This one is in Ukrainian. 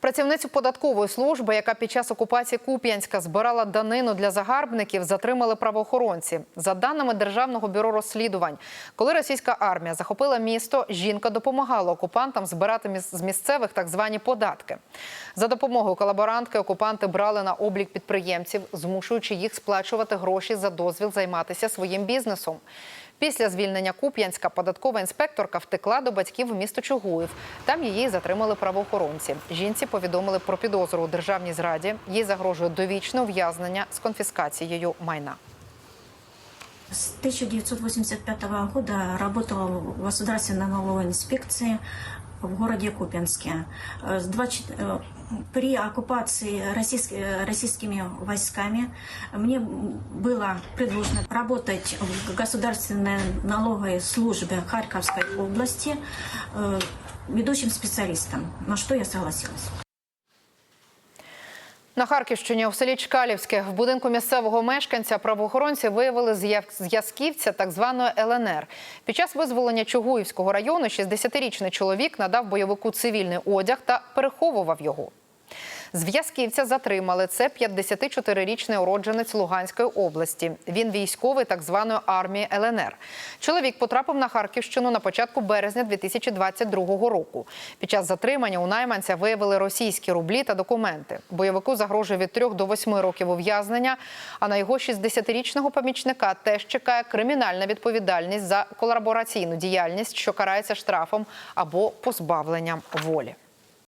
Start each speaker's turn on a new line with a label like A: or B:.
A: Працівницю податкової служби, яка під час окупації Куп'янська збирала данину для загарбників, затримали правоохоронці. За даними Державного бюро розслідувань, коли російська армія захопила місто, жінка допомагала окупантам збирати з місцевих так звані податки. За допомогою колаборантки окупанти брали на облік підприємців, змушуючи їх сплачувати гроші за дозвіл займатися своїм бізнесом. Після звільнення Куп'янська податкова інспекторка втекла до батьків у місто Чугуїв. Там її затримали правоохоронці. Жінці повідомили про підозру у державній зраді. Їй загрожує довічне ув'язнення з конфіскацією майна.
B: С 1985 года работала в Государственной налоговой инспекции в городе Купянске. Э, с 24 э, При оккупации российс- э, российскими войсками мне было предложено работать в Государственной налоговой службе Харьковской области э, ведущим специалистом, на что я согласилась.
A: На Харківщині у селі Чкалівське в будинку місцевого мешканця правоохоронці виявили зв'язківця так званої ЛНР. Під час визволення Чугуївського району 60-річний чоловік надав бойовику цивільний одяг та переховував його. Зв'язківця затримали. Це 54-річний уродженець Луганської області. Він військовий так званої армії ЛНР. Чоловік потрапив на Харківщину на початку березня 2022 року. Під час затримання у найманця виявили російські рублі та документи. Бойовику загрожує від 3 до 8 років ув'язнення. А на його 60-річного помічника теж чекає кримінальна відповідальність за колабораційну діяльність, що карається штрафом або позбавленням волі.